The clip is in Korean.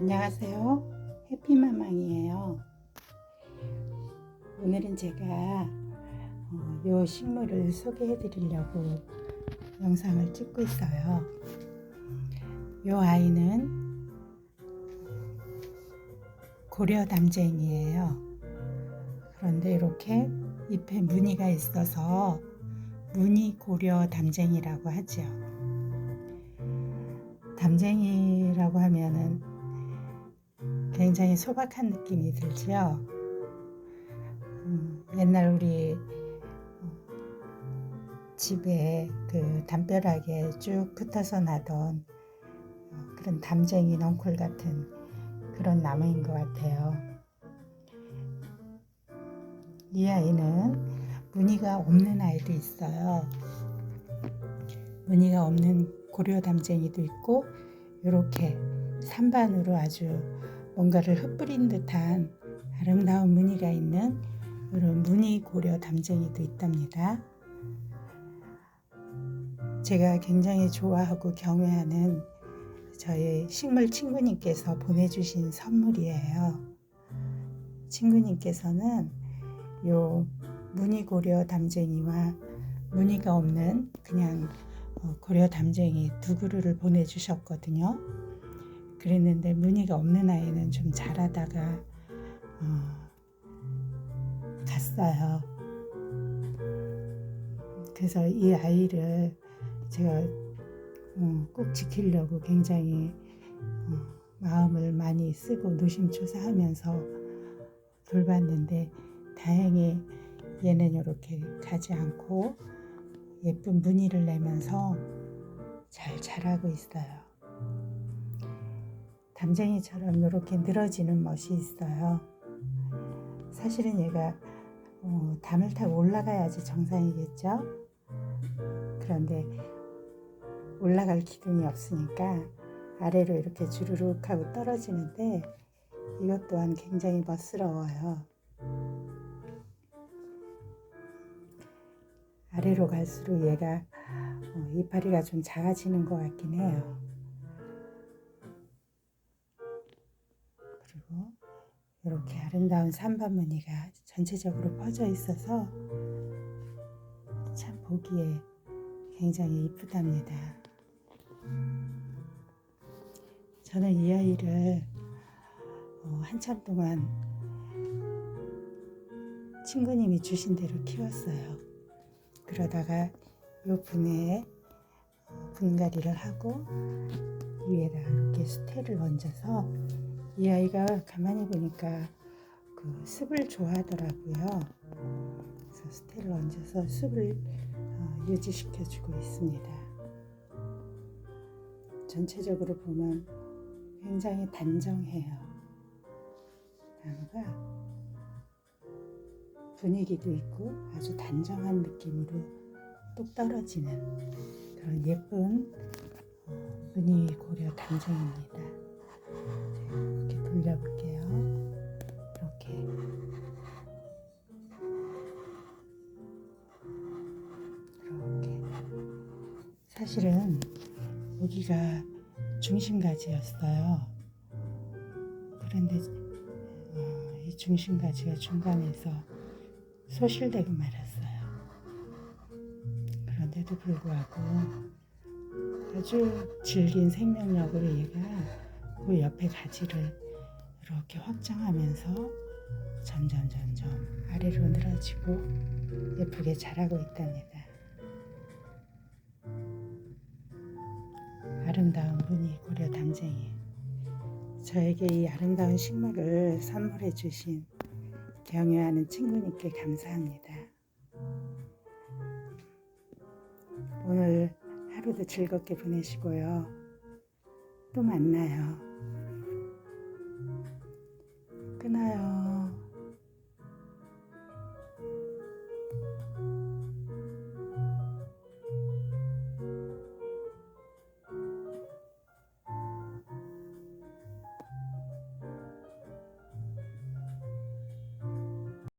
안녕하세요. 해피마망이에요. 오늘은 제가 어, 요 식물을 소개해 드리려고 영상을 찍고 있어요. 요 아이는 고려 담쟁이에요. 그런데 이렇게 잎에 무늬가 있어서 무늬 고려 담쟁이라고 하죠. 담쟁이라고 하면은 굉장히 소박한 느낌이 들지요. 음, 옛날 우리 어, 집에 그 담벼락에 쭉 붙어서 나던 어, 그런 담쟁이 넝쿨 같은 그런 나무인 것 같아요. 이 아이는 무늬가 없는 아이도 있어요. 무늬가 없는 고려 담쟁이도 있고 이렇게 산반으로 아주 뭔가를 흩뿌린 듯한 아름다운 무늬가 있는 이런 무늬 고려 담쟁이도 있답니다. 제가 굉장히 좋아하고 경외하는 저희 식물 친구님께서 보내주신 선물이에요. 친구님께서는 요 무늬 고려 담쟁이와 무늬가 없는 그냥 어, 고려 담쟁이 두 그루를 보내주셨거든요. 그랬는데 무늬가 없는 아이는 좀 자라다가 어, 갔어요. 그래서 이 아이를 제가 어, 꼭 지키려고 굉장히 어, 마음을 많이 쓰고 노심초사하면서 돌봤는데 다행히 얘는 이렇게 가지 않고 예쁜 무늬를 내면서 잘 자라고 있어요. 담쟁이처럼 이렇게 늘어지는 멋이 있어요. 사실은 얘가 어, 담을 타고 올라가야지 정상이겠죠? 그런데 올라갈 기둥이 없으니까 아래로 이렇게 주르륵 하고 떨어지는데 이것 또한 굉장히 멋스러워요. 아래로 갈수록 얘가 어, 이파리가 좀 작아지는 것 같긴 해요. 이렇게 아름다운 산반 무늬가 전체적으로 퍼져 있어서 참 보기에 굉장히 이쁘답니다. 저는 이 아이를 어, 한참 동안 친구님이 주신 대로 키웠어요. 그러다가 요 분해에 어, 분갈이를 하고 위에다 이렇게 수태를 얹어서 이 아이가 가만히 보니까 그 습을 좋아하더라고요. 그래서 수태를 얹어서 습을 어, 유지시켜주고 있습니다. 전체적으로 보면 굉장히 단정해요. 나무가 분위기도 있고 아주 단정한 느낌으로 똑 떨어지는 그런 예쁜 어, 무늬 고려 담정입니다. 사실은 여기가 중심가지였어요. 그런데 어, 이 중심가지가 중간에서 소실되고 말았어요. 그런데도 불구하고 아주 질긴 생명력으로 얘가 그 옆에 가지를 이렇게 확장하면서 점점 점점 아래로 늘어지고 예쁘게 자라고 있답니다. 아름다운 무늬 고려 담쟁이 저에게 이 아름다운 식물을 선물해 주신 경유하는 친구님께 감사합니다. 오늘 하루도 즐겁게 보내시고요. 또 만나요.